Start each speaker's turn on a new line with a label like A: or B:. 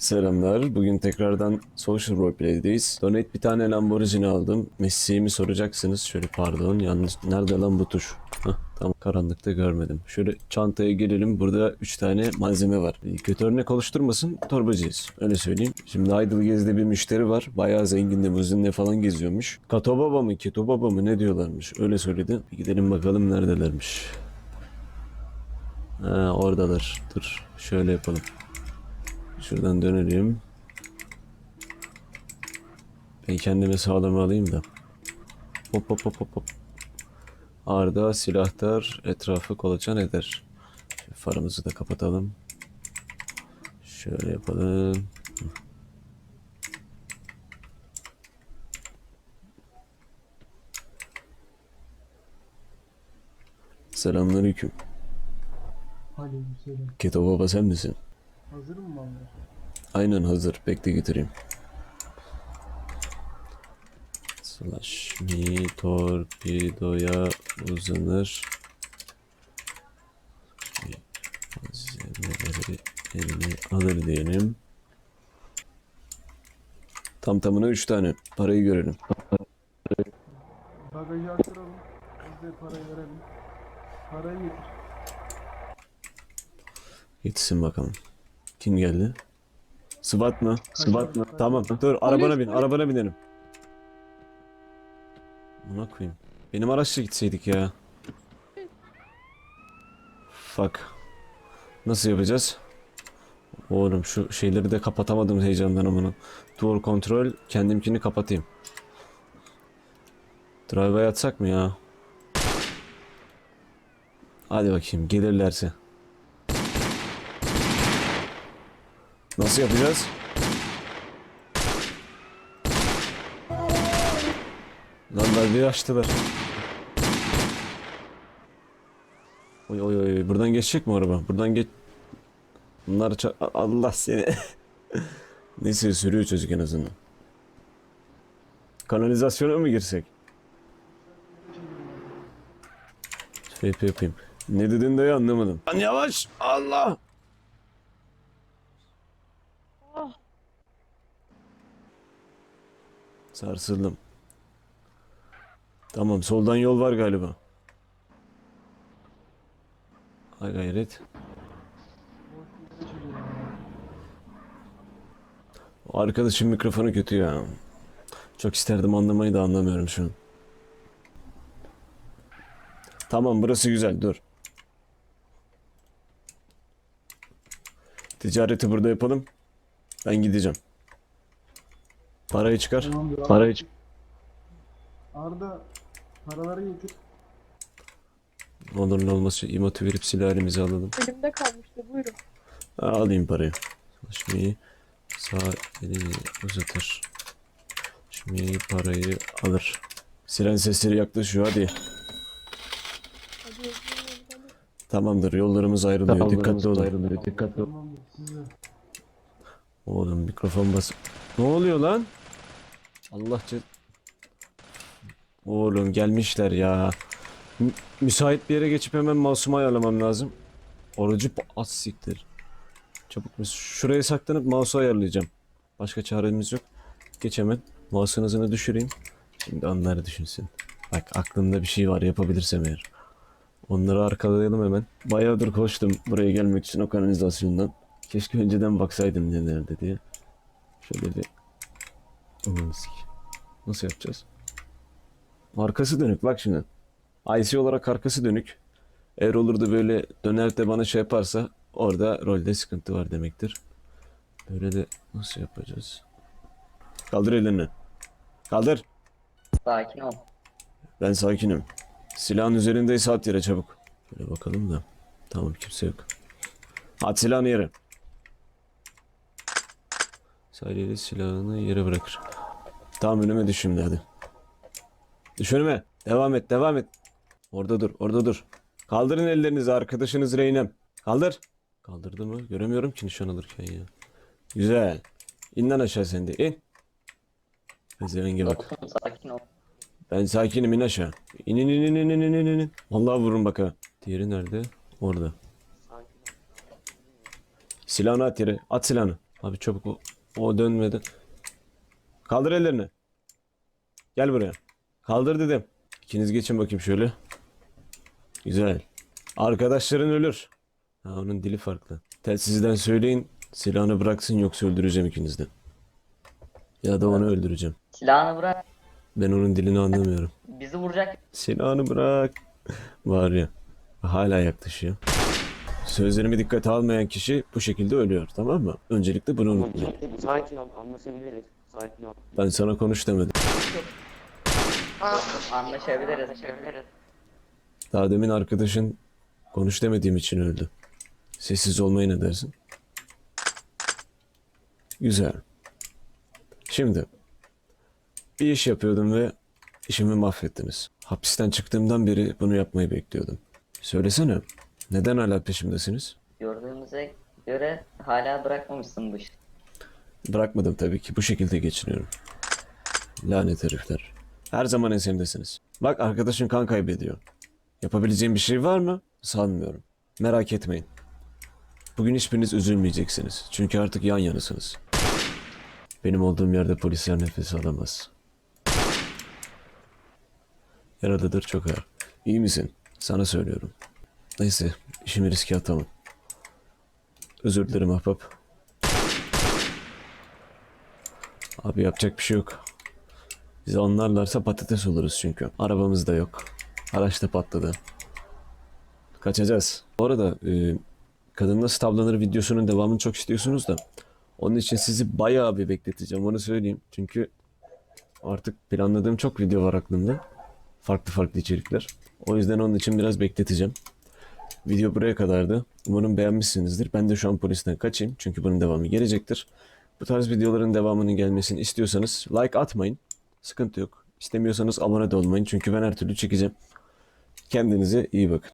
A: Selamlar. Bugün tekrardan Social Roleplay'deyiz. Donate bir tane Lamborghini aldım. Mesleğimi soracaksınız. Şöyle pardon yanlış. Nerede lan bu tuş? Hah, tam karanlıkta görmedim. Şöyle çantaya girelim. Burada 3 tane malzeme var. Kötü örnek oluşturmasın. Torbacıyız. Öyle söyleyeyim. Şimdi Idle Gez'de bir müşteri var. Bayağı zengin limuzinle falan geziyormuş. Kato baba mı? Keto baba mı? Ne diyorlarmış? Öyle söyledi. Bir gidelim bakalım neredelermiş. Ha, oradalar. Dur. Şöyle yapalım. Şuradan dönelim. Ben kendimi sağlam alayım da. Hop hop hop hop hop. Arda silahtar etrafı kolaçan eder. Şöyle farımızı da kapatalım. Şöyle yapalım. Selamünaleyküm.
B: Aleykümselam.
A: Keto baba sen misin?
B: Hazır mı mallar?
A: Aynen hazır. Bekle getireyim. Slash me torpidoya uzanır. Malzemeleri eline alır diyelim. Tam tamına 3 tane. Parayı görelim.
B: Bagajı artıralım. Biz de parayı verelim. Parayı getir.
A: Yetişsin bakalım. Kim geldi? Sıvat mı? Sıvat mı? Tamam. Dur arabana bin. Arabana binelim. Buna koyayım. Benim araçla gitseydik ya. Fuck. Nasıl yapacağız? Oğlum şu şeyleri de kapatamadım heyecandan amına. Door kontrol kendimkini kapatayım. Drive'a yatsak mı ya? Hadi bakayım gelirlerse. Nasıl yapacağız? Lan bir açtılar. Oy oy oy buradan geçecek mi araba? Buradan geç. Bunlar ça- Allah seni. Neyse sürüyor çocuk en azından. Kanalizasyona mı girsek? FP yapayım. Ne dedin dayı anlamadım. Lan yavaş! Allah! Sarsıldım. Tamam soldan yol var galiba. Hay gayret. O arkadaşın mikrofonu kötü ya. Çok isterdim anlamayı da anlamıyorum şu an. Tamam burası güzel dur. Ticareti burada yapalım. Ben gideceğim. Parayı çıkar.
B: Tamamdır abi.
A: Parayı çık.
B: Arda paraları getir.
A: Ne olur ne olmaz emotu verip silah elimize alalım.
C: Elimde kalmıştı buyurun.
A: Ha, alayım parayı. Şimdi sağ elini uzatır. Şimdi parayı alır. Siren sesleri yaklaşıyor hadi. Tamamdır yollarımız ayrılıyor. Dikkatli ol. Ayrılıyor. Dikkatli ol.
B: Tamamdır sizle.
A: Oğlum mikrofon bas. Ne oluyor lan? Allah ce... Oğlum gelmişler ya. Mü- müsait bir yere geçip hemen masumu ayarlamam lazım. Orucu az siktir. Çabuk şuraya saklanıp mouse'u ayarlayacağım. Başka çaremiz yok. Geç hemen. Mouse'un hızını düşüreyim. Şimdi onları düşünsün. Bak aklımda bir şey var yapabilirsem eğer. Onları arkalayalım hemen. Bayağıdır koştum buraya gelmek için o kanalizasyondan. Keşke önceden baksaydım ne nerede diye. Şöyle bir... Sik. Nasıl yapacağız? Arkası dönük bak şimdi. IC olarak arkası dönük. Eğer olur da böyle döner de bana şey yaparsa orada rolde sıkıntı var demektir. Böyle de nasıl yapacağız? Kaldır elini. Kaldır.
D: Sakin ol.
A: Ben sakinim. Silahın üzerindeyse at yere çabuk. Şöyle bakalım da. Tamam kimse yok. At silahını yere. Sadece silahını yere bırakır. Tam önüme düş şimdi hadi. Düş önüme. Devam et devam et. Orada dur orada dur. Kaldırın ellerinizi arkadaşınız Reynem. Kaldır. Kaldırdı mı? Göremiyorum ki nişan alırken ya. Güzel. İn lan aşağı sen de in. Pezevenge bak.
D: Sakin ol.
A: Ben sakinim in aşağı. İn in in in in in in in. Vallahi vururum bak ha. Diğeri nerede? Orada. Silahını at yere. At silahını. Abi çabuk o, o dönmedi. Kaldır ellerini. Gel buraya. Kaldır dedim. İkiniz geçin bakayım şöyle. Güzel. Arkadaşların ölür. Ha, onun dili farklı. Telsizden söyleyin silahını bıraksın yoksa öldüreceğim ikinizi de. Ya da onu öldüreceğim.
D: Silahını bırak.
A: Ben onun dilini anlamıyorum.
D: Bizi vuracak.
A: Silahını bırak. Var ya. Hala yaklaşıyor. Sözlerimi dikkate almayan kişi bu şekilde ölüyor tamam mı? Öncelikle bunu unutmayın.
B: Sakin ol anlaşabiliriz. Sakin ol.
A: Ben sana konuş demedim.
D: Anlaşabiliriz. Anlaşabiliriz.
A: Daha demin arkadaşın konuş demediğim için öldü. Sessiz olmayı ne dersin? Güzel. Şimdi bir iş yapıyordum ve işimi mahvettiniz. Hapisten çıktığımdan beri bunu yapmayı bekliyordum. Söylesene, neden hala peşimdesiniz?
D: Gördüğümüze göre hala bırakmamışsın bu işi.
A: Bırakmadım tabii ki. Bu şekilde geçiniyorum. Lanet herifler. Her zaman ensemdesiniz. Bak arkadaşın kan kaybediyor. Yapabileceğim bir şey var mı? Sanmıyorum. Merak etmeyin. Bugün hiçbiriniz üzülmeyeceksiniz. Çünkü artık yan yanasınız. Benim olduğum yerde polisler nefes alamaz. Yaralıdır çok ağır. İyi misin? Sana söylüyorum. Neyse, işimi riske atamam. Özür dilerim ahbap. Abi yapacak bir şey yok. Bizi anlarlarsa patates oluruz çünkü. Arabamız da yok. Araç da patladı. Kaçacağız. Bu arada e, kadın nasıl tavlanır videosunun devamını çok istiyorsunuz da onun için sizi bayağı bir bekleteceğim onu söyleyeyim. Çünkü artık planladığım çok video var aklımda. Farklı farklı içerikler. O yüzden onun için biraz bekleteceğim. Video buraya kadardı. Umarım beğenmişsinizdir. Ben de şu an polisten kaçayım. Çünkü bunun devamı gelecektir. Bu tarz videoların devamının gelmesini istiyorsanız like atmayın. Sıkıntı yok. İstemiyorsanız abone de olmayın. Çünkü ben her türlü çekeceğim. Kendinize iyi bakın.